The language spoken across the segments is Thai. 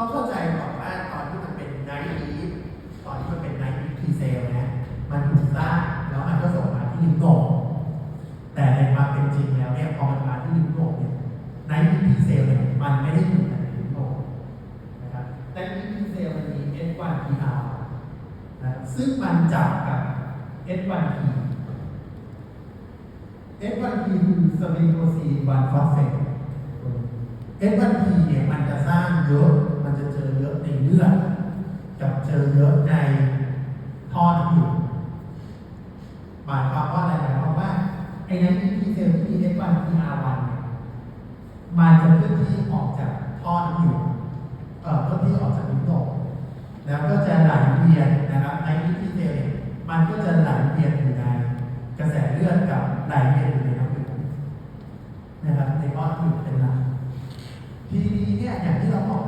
ต้องเข้าใจก่อนว่าตอนที่มันเป็นไนท์อีฟตอนที่มันเป็นไนท์อีฟทีเซลนะมันถูกสร้างแล้วมันก็ส่งมาที่ลิ้นโก่งแต่ในความเป็นจริงแล้วเนี่ยพอมันมาที่ลิ้นโก่งเนี่ยไนท์อีฟทีเซลเนี่ยมันไม่ได้อยู่ในลิ้นโก่งนะครับไนท์อีฟทีเซลมันมี S1PR นะซึ่งมันจับกับ S1P S1P คือสเปโรซีนวันฟอสเฟต S1P เนี่ยมันจะสร้างเยอะ เลือดกับเจอเยอะในท่อน้ำอยู่หมายความว่าอะไรหมายความว่าไอ้นั้นที่เซลล์ที่เอฟวันที่อาวันมันจะเคลื่อนที่ออกจากท่อน้ำอยู่เอ่อเคลื่อนที่ออกจากนิ้วโตแล้วก็จะไหลเวียนนะครับไอ้ที่เซลล์มันก็จะไหลเวียนอยู่ในกระแสเลือดกับไหลเวียนอยู่ในน้ำอยู่นะครับในก้อนอยู่เป็นหลักทีนี้เนี่ยอย่างที่เราบอก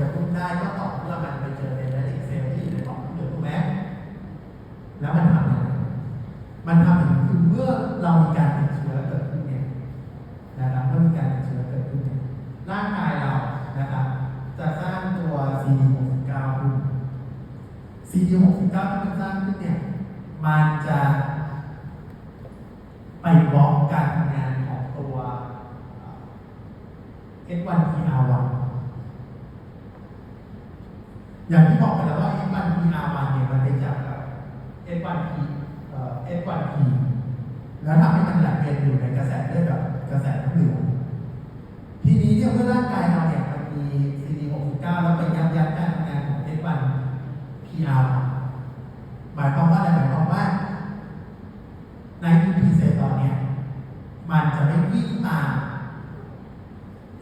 จะตุ้นได้ก็ต่อเมื่อมันไปเจอในแรดดิเซลที่อยู่ในหลอดเลือดถูกไหมแล้วมัน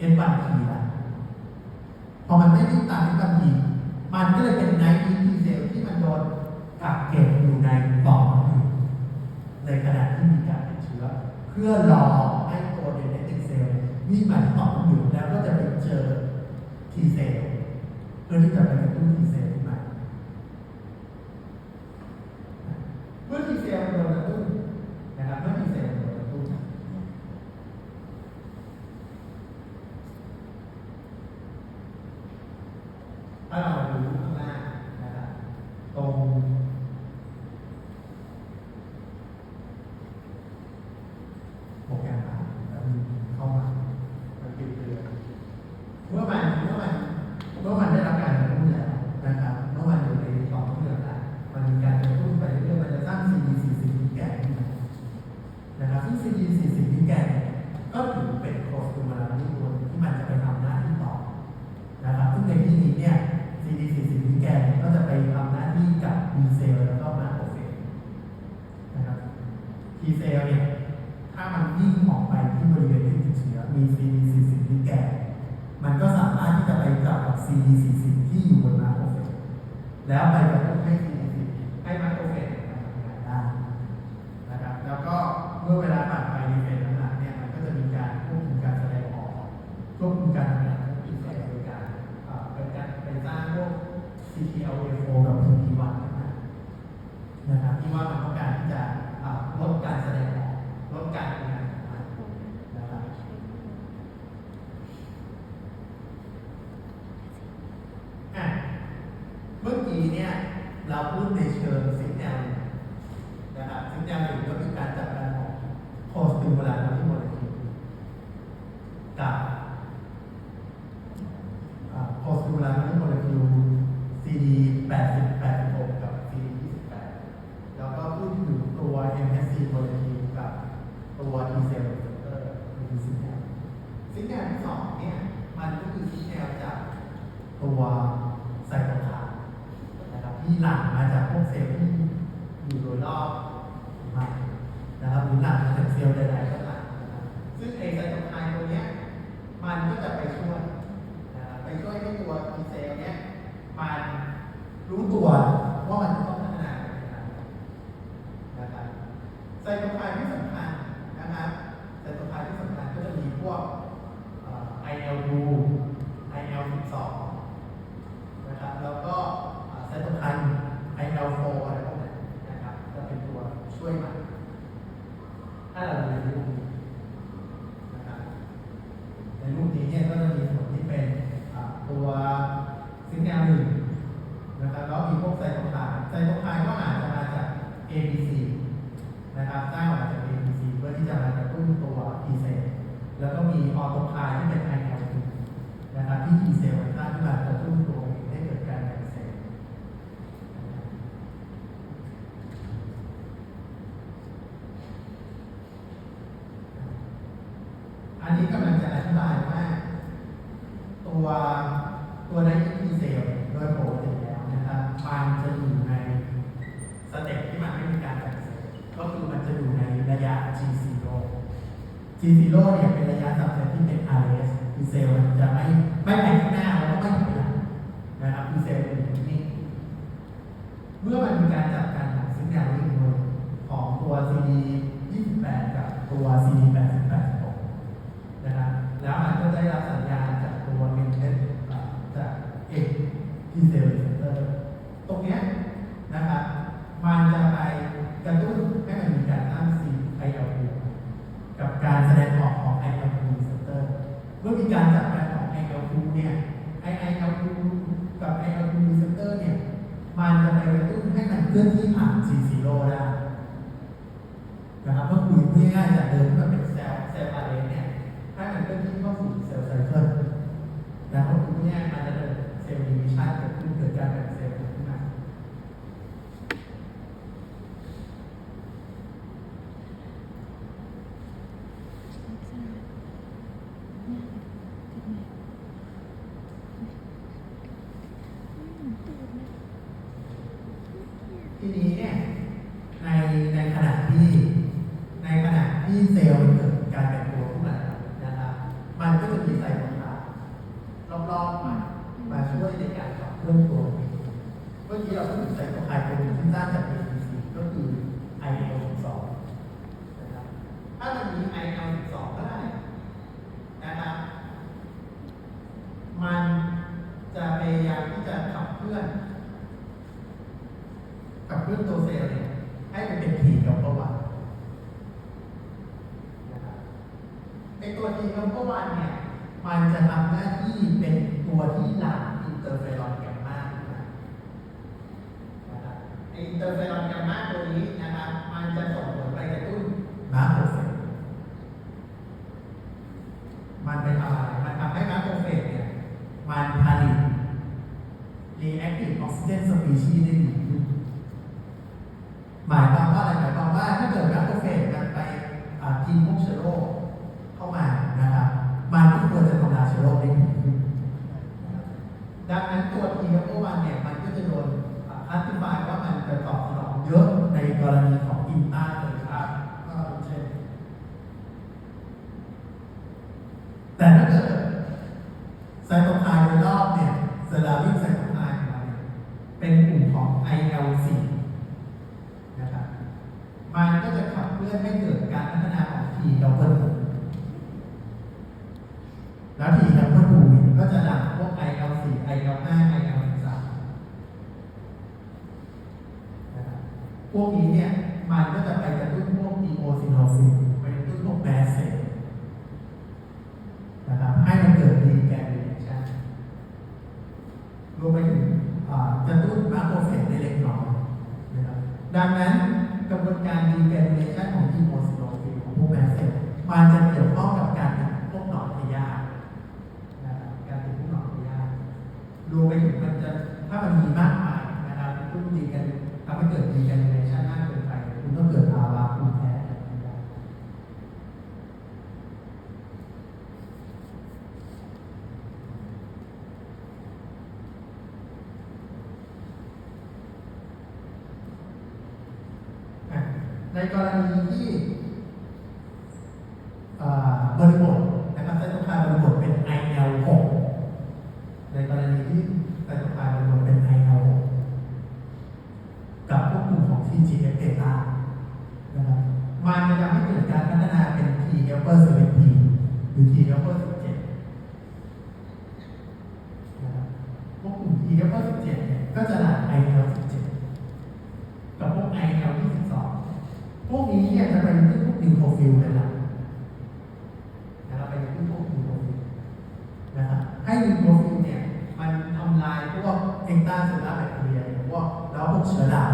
เอ็นบันทีละพอมันไม่ไดตัดเอ็นบันทีมันก็เลยเป็นไนท์อีพีเซลที่มันโดนกักเก็บอยู่ในปอดในขณะที่มีการติดเชื้อ เพื่อรอให้ตัวเดนเนติกเซลวิ่หมาที่ปอดอยู่แล้วก็จะไปเจอทีเซลเพื่อที่จะไป Hallelujah. wonderful ตัวไซโตไคน์นะครับที่หลั่งมาจากพวกเซลล์ที่อยู่โดยรอบ ไซโตไคน์ก็อาจจะมาจาก ABC นะครับเจ้าอาจจะ ABC เพื่อที่จะมากระตุ้นตัว T เซลแล้วก็มีออโตไคน์ที่เป็นไอแอลนะครับที่ T เซลเป็นธาตุที่มากระตุ้นตัว ซีซีโร่เนี่ยเป็นระยะสับเซลที่เป็นอาร์เอสคือเซลล์จะไม่ไม่ไปข้างหน้าแล้วก็ไม่ถอยหลังนะครับคือเซลล์เป็นอย่างนี้ เมื่อมันมีการจับกันของสัญญาณของตัว CD 28 กับตัว CD8 ก็มีการจับการของไอเอลคูเนี่ยไอไอเอลคูกับไอเอลคูรีเซนเตอร์เนี่ยมันจะไปกระตุ้นให้มันเคลื่อนที่ผ่านสี่สิโลได้นะครับก็คือพูดง่ายๆจากเดิมก็เป็นเซลล์เซลล์อาร์เรนเนี่ยถ้ามันเคลื่อนที่เข้าสู่เซลล์ไซเคิลนะครับพูดง่ายมันจะเกิดเซลล์ดิวิชั่นเกิดขึ้นเกิดการแบ่งเซลล์ขึ้นมา อินเตอร์เฟอรอนกับมาตัวนี้นะครับ มันจะส่งผลไปกระตุ้นน้ำ จะไม่เกิดการพัฒนาของทีดอกเบิลแล้วทีดอกเบิลบูก็จะดับพวก IL4 IL5 IL13 พวกนี้เนี่ยมันก็จะไปกระตุ้นพวก eosinophil ไปกระตุ้นพวกแบสเซ para parar đã phải thể hiện đúng không? Đó cũng trở lại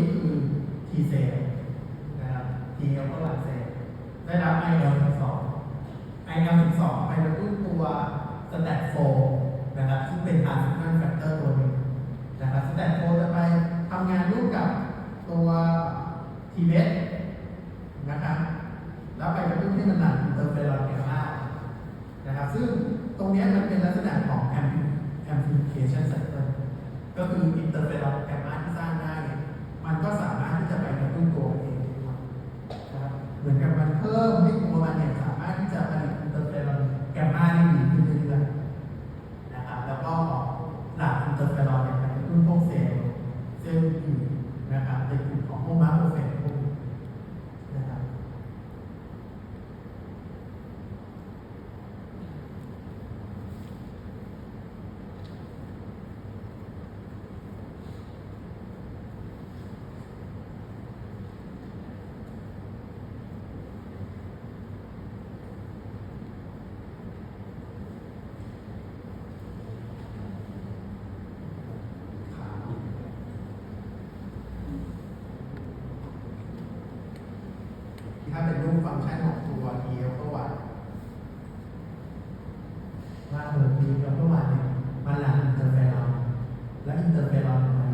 ี้คือทีเซลนะครับทีเอลก็หลังเซลได้รับไอเอลสิบสองไอเอลสิบสองไปกระตุ้นตัวสแตทโฟนะครับซึ่งเป็นทาร์ซิมันแฟกเตอร์ตัวหนึ่งนะครับสแตทโฟจะไปทำงานร่วมกับตัวทีเบสนะครับแล้วไปกระตุ้นให้มันหนักเติมเฟรอนเกล่านะครับ ซึ่งตรงนี้มันเป็นลักษณะของแอมพลิเคชันเซนเตอร์ก็คืออินเตอร์เฟรอนแกมมาที่สร้างได้ มันก็สามารถที่จะไปกระตุ้นตัวเองครับเหมือนกับมันเพิ่มให้ ก์ชันของตัว e l ก็วันว่าเออ e l ก็วันเนี่ยมันหลังอินเตอร์เฟรอนและอินเตอร์เฟรอนมัน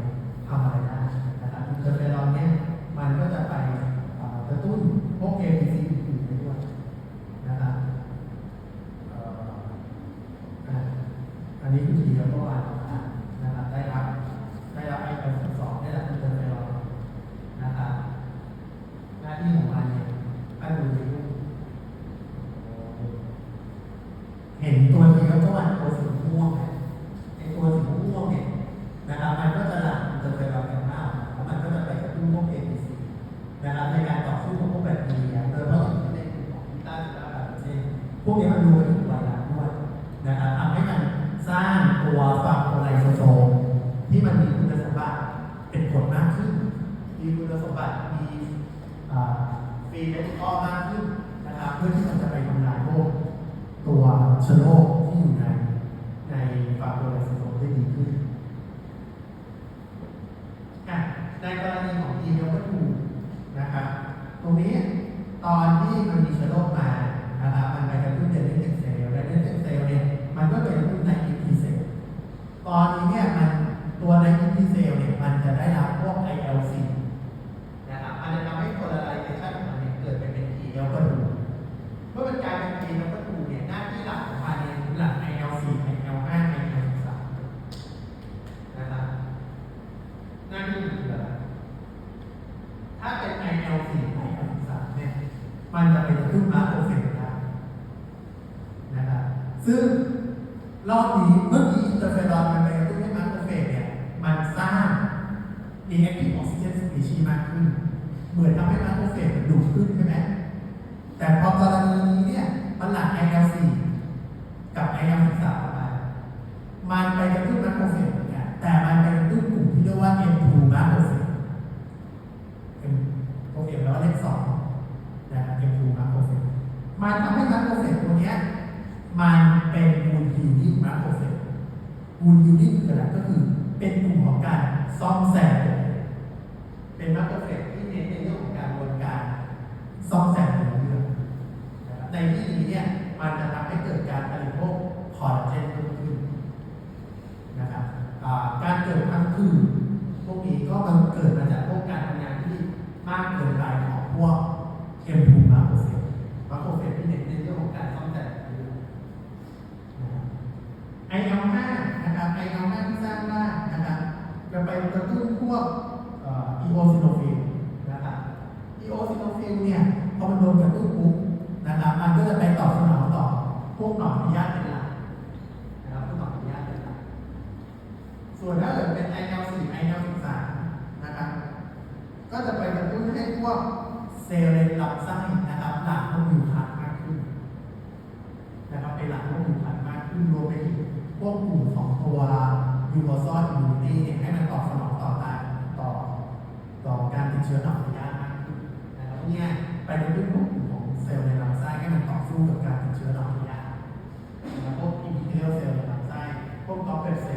ทำอะไรได้นะครับอินเตอร์เฟรอนเนี่ยมันก็จะไปกระตุ้นพวก ABC อื่นๆด้วยนะครับอันนี้คือเดียวันนะครับ que estamos กระตุ้นปุ๊บนะครับมันก็จะไปตอบสนองต่อพวกหนอนพยญาตเป็นหลักนะครับพวกหนอนพิญาตเป็นหลักส่วนถ้าเกิดเป็นไอแอลสี่ไอแอลสิบสามนะครับก็จะไปกระตุ้นให้พวกเซลล์ในลำไส้นะครับหลังพวกผิวพรรณมากขึ้นนะครับไปหลั่งพวกผิวพรรณมากขึ้นรวมไปถึงพวกกลุ่มของตัวยูโรซอนอิมมูนิตี้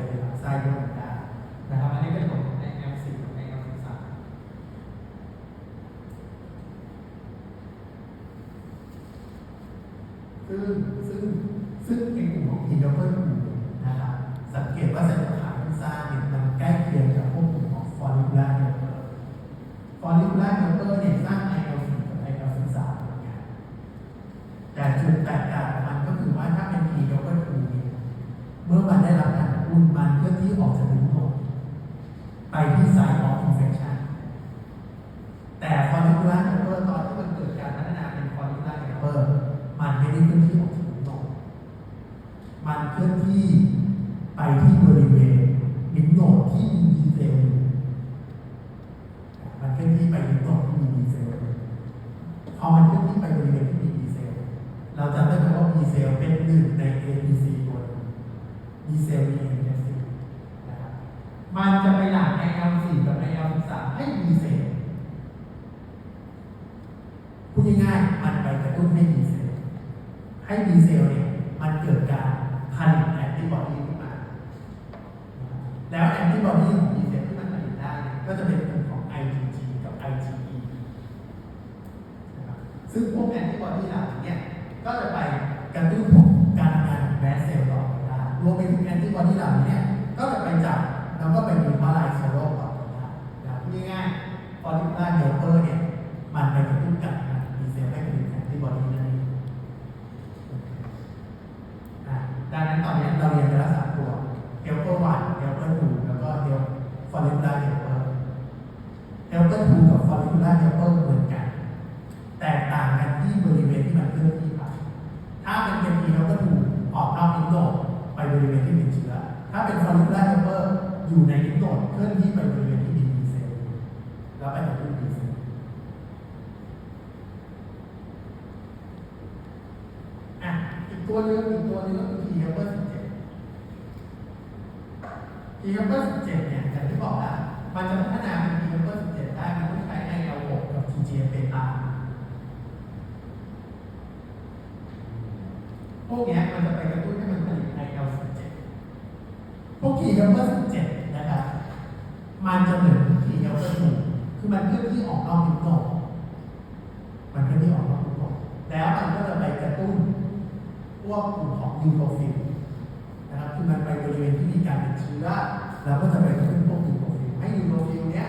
เนลำไส้ด้วยเหมือนกันนะครับ อันนี้เป็นผลในแนวสี่ในแนวสามซึ่งซึ่งซึ่งในกลุ่มของอีเดอร์เบิล ลเป็นหนึ่งใน ABC ตัวนี้ดีเซลมี NFC นะครับมันจะไปหลั่งใน L4 กับใน L13 ให้มีเซลล์พูดง่ายๆมันไปกระตุ้นให้มีเซลล์ให้มีเซลล์เนี่ยมันเกิดการผลิตแอนติบอดีขึ้นมา แล้วแอนติบอดีของดีเซลล์ที่มันผลิตได้ก็จะเป็นกลุ่มของ IgG กับ IgE ซึ่งพวกแอนติบอดีเหล่านี้ก็จะไป กระตุ้นของการทำงานของแมสเซลล์ต่อได้รวมไปถึงแอนติบอดีเหล่านี้ก็จะไปจับแล้วก็ไปดู สรุปไร์ก็อยู่ในนิโกดเคลื่อนที่ไปบริเวณที่มีดีเซลแล้วไปกับที่ดีเซลอะอีกตัวนึงอีกตัวนึงก็คือทีเฮเปอร์สิบเจ็ดทีเฮลเปอร์สิบเจ็ดเนี่ยอย่างที่บอกแล้มันจะพัฒนาเป็นทีเฮลเปอร์สิบเจ็ดได้มันต้องใช้ในระบบกับ TGF เป็นต้าพวกนี้มันจะไปกระตุ้นให้มันผลิตไอเอลซี IL17 พวก T helper 17นะครับมันจะเหมือนที่หนึ่งคือมันเคลื่อนที่ออกนอกนิ้วโหนกมันเคลื่อนที่ออกนอกนิ้วโหนกแล้วมันก็จะไปกระตุ้นพวกกลุ่มของยูโรฟิลนะครับคือมันไปบริเวณที่มีการติดเชื้อแล้วก็จะไปกระตุ้นพวกยูโรฟิลให้ยูโรฟิลเนี้ย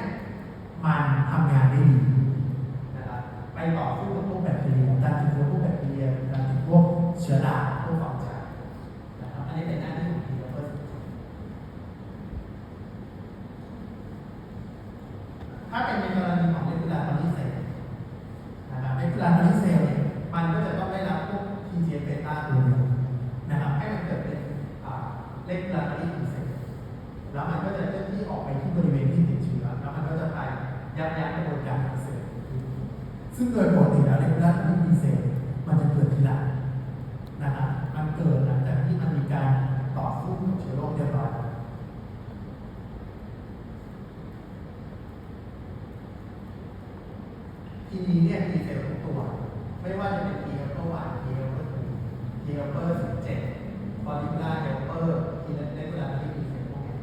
มันทำงานได้ดีนะครับ ไปต่อสู้กับพวกแบคทีเรียการติดเชื้อพวกแบคทีเรียการติดพวกเชื้อราพวกฝังจานนะครับ อันนี้เป็นหน้าที่ของ T helper ถ้าเป็นในกรณีของเรกูลาตอรี่เซลนะครับเรกูลาตอรี่เซลเนี่ยมันก็จะต้องได้รับพวก TGF เบต้าตัวเดียวนะครับให้มันเกิดเป็นเรกูลาตอรี่เซลแล้วมันก็จะเคลื่อนที่ออกไปที่บริเวณที่ติดเชื้อแล้วมันก็จะไปยับยั้งกระบวนการอักเสบซึ่งโดยปกติแล้วเรกูลาตอรี่เซลมันจะเกิดทีหลังนะครับมันเกิดหลังจากที่มันมีการต่อสู้กับเชื้อโรคเรียบร้อยแล้ว ทีนี้เนี่ยมีเซลล์ทุกตัว ไม่ว่าจะเป็น T helper 1 T helper 2 T helper 17 follicular helper T regular T มีเซลล์พวกนี้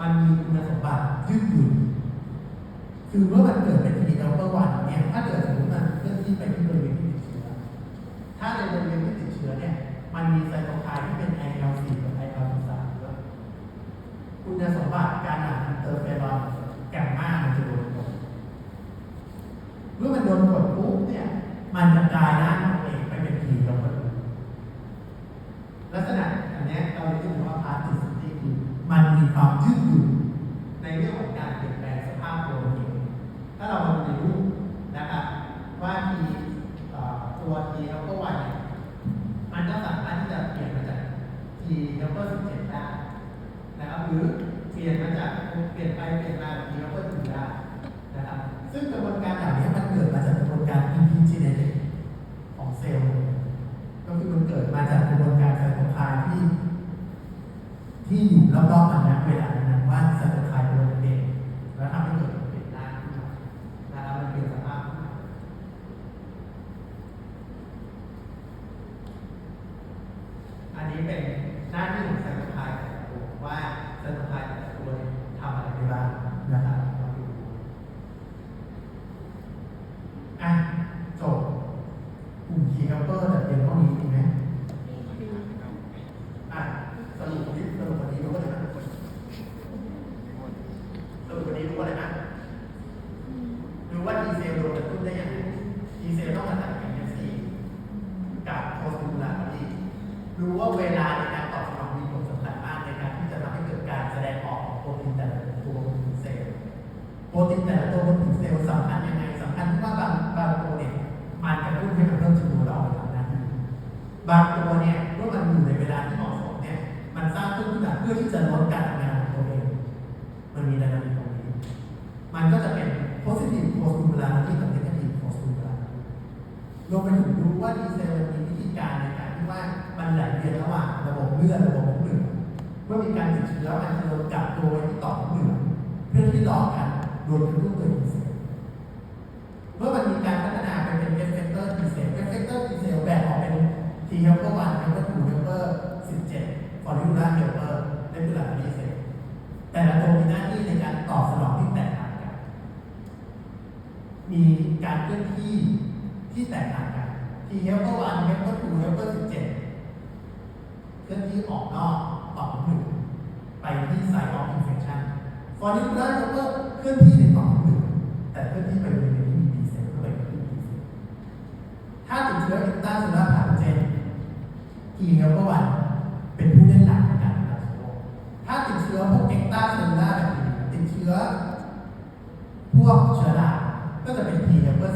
มันมีคุณสมบัติยืดหยุ่นคือเมื่อมันเกิดเป็น T helper 1เนี่ยถ้าเกิด รอบๆมันนะเวลานั้นว่าไซโตไคน์โดนเปลี่นแล้วทำให้เกิดเปลี่นได้ขึ้นะครับมันเปลี่ยนสภาพอันนี้เป็นหน้าที่ของไซโตไคน์แต่ละตัวว่าไซโตไคน์แต่ละตัวเนี่ยทำอะไรได้บ้างนะครับอะจบกลุ่มคีย์คัพเปอร์แต่เพียงเท่านี้ถูกไหม เลือดระบบน้ำเหลืองเมื่อมีการติดเชื้อมันจะโดนกักตัวไว้ที่ต่อมน้ำเหลืองเพื่อที่รอการโดนกระตุ้นโดยดีเซลเมื่อมันมีการพัฒนาไปเป็น effector T cell effector T cell แบ่งออกเป็น T helper 1 helper 2 helper 17 follicular helper regular T cell แต่ละตัวมีหน้าที่ในการตอบสนองที่แตกต่างกัน มีการเคลื่อนที่ที่แตกต่างกัน T helper 1 helper 2 helper 17เคลื่อนที่ออกนอกต่อมน้ำเหลืองไปที่ site of infection follicular helper เคลื่อนที่ในต่อมน้ำเหลืองแต่เคลื่อนที่ไปบริเวณที่มี B cell ก็ไปที่ B cell ถ้าติดเชื้ออินต้าซลลูลาพาเจน T helper 1เป็นผู้เล่นหลักในการรักษาเชื้อโรคถ้าติดเชื้อพวกเอ็กต้าซลลูลาแบคทีเรียติดเชื้อพวกเชื้อราก็จะเป็น T helper 17ใน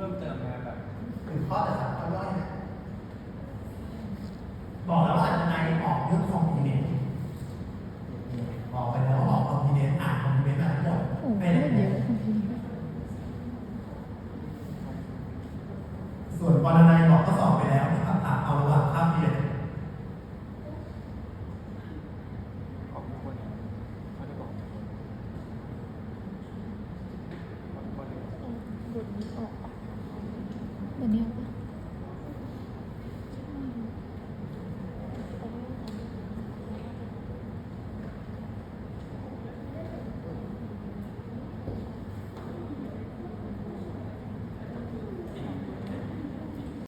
เพิ่มเติมนะแบบคือข้อแต่สาข้อย่อยนะบอกแล้วว่าทนายออกเรื่องของ